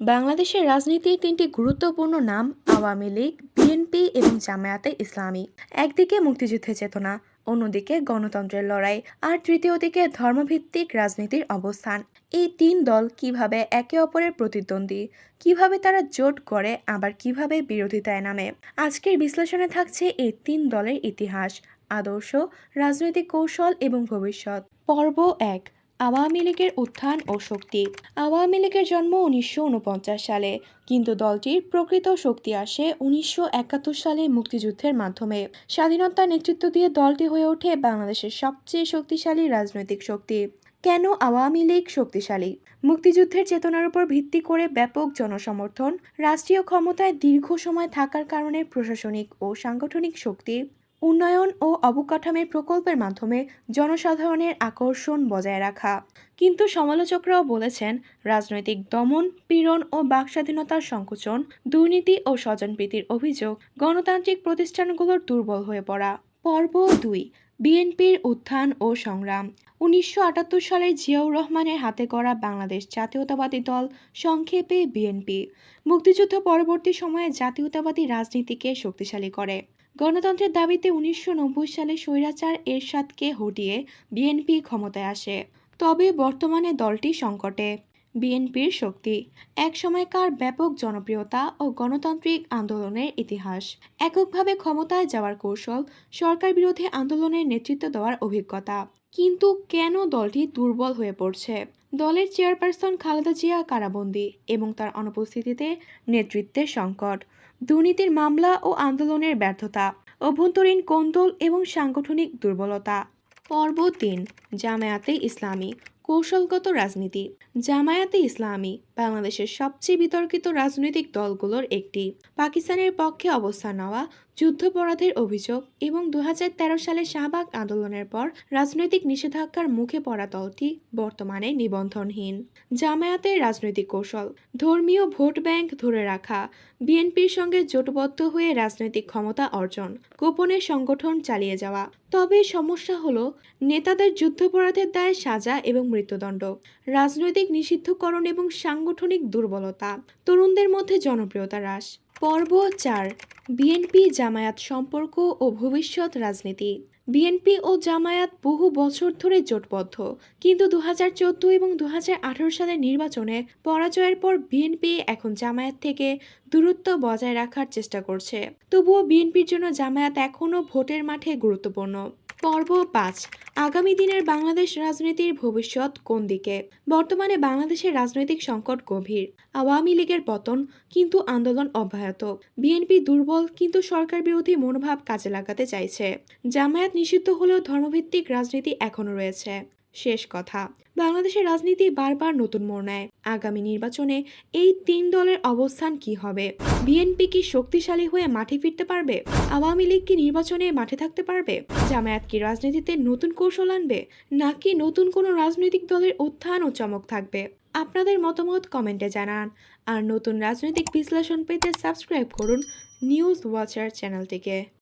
বাংলাদেশের রাজনীতির তিনটি গুরুত্বপূর্ণ নাম আওয়ামী লীগ, বিএনপি এবং জামায়াতে ইসলামী। একদিকে মুক্তিযুদ্ধের চেতনা, অন্যদিকে গণতন্ত্রের লড়াই, আর তৃতীয় দিকে ধর্মভিত্তিক রাজনীতির অবস্থান। এই তিন দল কীভাবে একে অপরের প্রতিদ্বন্দ্বী, কীভাবে তারা জোট করে আবার কীভাবে বিরোধিতায় নামে? আজকের বিশ্লেষণে থাকছে এই তিন দলের ইতিহাস, আদর্শ, রাজনৈতিক কৌশল এবং ভবিষ্যৎ। পর্ব এক আওয়ামী লীগের উত্থান ও শক্তি। আওয়ামী লীগের জন্ম উনিশশো উনপঞ্চাশ সালে, কিন্তু দলটির প্রকৃত শক্তি আসে উনিশশো একাত্তর সালে মুক্তিযুদ্ধের মাধ্যমে। স্বাধীনতার নেতৃত্ব দিয়ে দলটি হয়ে ওঠে বাংলাদেশের সবচেয়ে শক্তিশালী রাজনৈতিক শক্তি। কেন আওয়ামী লীগ শক্তিশালী? মুক্তিযুদ্ধের চেতনার উপর ভিত্তি করে ব্যাপক জনসমর্থন, রাষ্ট্রীয় ক্ষমতায় দীর্ঘ সময় থাকার কারণে প্রশাসনিক ও সাংগঠনিক শক্তি উন্নয়ন ও অবকাঠামের প্রকল্পের মাধ্যমে জনসাধারণের আকর্ষণ বজায় রাখা। কিন্তু সমালোচকরাও বলেছেন, রাজনৈতিক দমন, পীড়ন ও বাকস্বাধীনতার সংকোচন, দুর্নীতি ও স্বজনপ্রীতির অভিযোগ গণতান্ত্রিক প্রতিষ্ঠানগুলোর দুর্বল হয়ে পড়া। পর্ব দুই, বিএনপির উত্থান ও সংগ্রাম। উনিশশো আটাত্তর সালে জিয়াউর রহমানের হাতে করা বাংলাদেশ জাতীয়তাবাদী দল সংক্ষেপে বিএনপি। মুক্তিযুদ্ধ পরবর্তী সময়ে জাতীয়তাবাদী রাজনীতিকে শক্তিশালী করে। গণতন্ত্রের দাবিতে উনিশশো নব্বই সালে স্বৈরাচার এরশাদকে হটিয়ে বিএনপি ক্ষমতায় আসে। তবে বর্তমানে দলটি সংকটে। বিএনপির শক্তি। এক সময়কার ব্যাপক জনপ্রিয়তা ও গণতান্ত্রিক আন্দোলনের ইতিহাস। এককভাবে ক্ষমতায় যাওয়ার কৌশল সরকার বিরোধী আন্দোলনের নেতৃত্ব দেওয়ার অভিজ্ঞতা। কিন্তু কেন দলটি দুর্বল হয়ে পড়ছে? দলের চেয়ারপারসন খালেদা জিয়া কারাবন্দী এবং তার অনুপস্থিতিতে নেতৃত্বের সংকট। দুর্নীতির মামলা ও আন্দোলনের ব্যর্থতা। অভ্যন্তরীণ কোন্দল এবং সাংগঠনিক দুর্বলতা। পর্ব তিন, জামায়াতে ইসলামী। কৌশলগত রাজনীতি। জামায়াতে ইসলামী বাংলাদেশের সবচেয়ে বিতর্কিত রাজনৈতিক দলগুলোর একটি। পাকিস্তানের পক্ষে অবস্থান নেওয়া যুদ্ধপরাধের অভিযোগ এবং দু হাজার তেরো সালে শাহবাগ আন্দোলনের পর রাজনৈতিক নিষেধাজ্ঞার মুখে পড়া দলটি বর্তমানে নিবন্ধনহীন। জামায়াতের রাজনৈতিক কৌশল, ধর্মীয় ভোট ব্যাংক ধরে রাখা, বিএনপির সঙ্গে জোটবদ্ধ হয়ে রাজনৈতিক ক্ষমতা অর্জন, গোপনে সংগঠন চালিয়ে যাওয়া। তবে সমস্যা হলো, নেতাদের যুদ্ধপরাধের দায়ে সাজা এবং মৃত্যুদণ্ড, রাজনৈতিক নিষিদ্ধকরণ এবং সাংগঠনিক দুর্বলতা, তরুণদের মধ্যে জনপ্রিয়তা হ্রাস। পর্ব চার, বিএনপি জামায়াত সম্পর্ক ও ভবিষ্যৎ রাজনীতি। বিএনপি ও জামায়াত বহু বছর ধরে জোটবদ্ধ, কিন্তু দু হাজার চোদ্দ এবং দু হাজার আঠারো সালের নির্বাচনে পরাজয়ের পর বিএনপি এখন জামায়াত থেকে দূরত্ব বজায় রাখার চেষ্টা করছে। তবুও বিএনপির জন্য জামায়াত এখনও ভোটের মাঠে গুরুত্বপূর্ণ। পর্ব পাঁচ, আগামী দিনের বাংলাদেশ রাজনীতির ভবিষ্যৎ কোন দিকে? বর্তমানে বাংলাদেশের রাজনৈতিক সংকট গভীর। আওয়ামী লীগের পতন কিন্তু আন্দোলন অব্যাহত। বিএনপি দুর্বল কিন্তু সরকার বিরোধী মনোভাব কাজে লাগাতে চাইছে। জামায়াত নিষিদ্ধ হলেও ধর্মভিত্তিক রাজনীতি এখনও রয়েছে। শেষ কথা। বাংলাদেশের রাজনীতি বারবার নতুন মোড় নেয়। আগামী নির্বাচনে এই তিন দলের অবস্থান কি হবে? বিএনপি কি শক্তিশালী হয়ে মাঠে ফিরতে পারবে? আওয়ামী লীগ কি নির্বাচনে মাঠে থাকতে পারবে? জামায়াত কি রাজনীতিতে নতুন কৌশল আনবে? নাকি নতুন কোনো রাজনৈতিক দলের উত্থান ও চমক থাকবে? আপনাদের মতামত কমেন্টে জানান। আর নতুন রাজনৈতিক বিশ্লেষণ পেতে সাবস্ক্রাইব করুন নিউজ ওয়াচার চ্যানেলটিকে।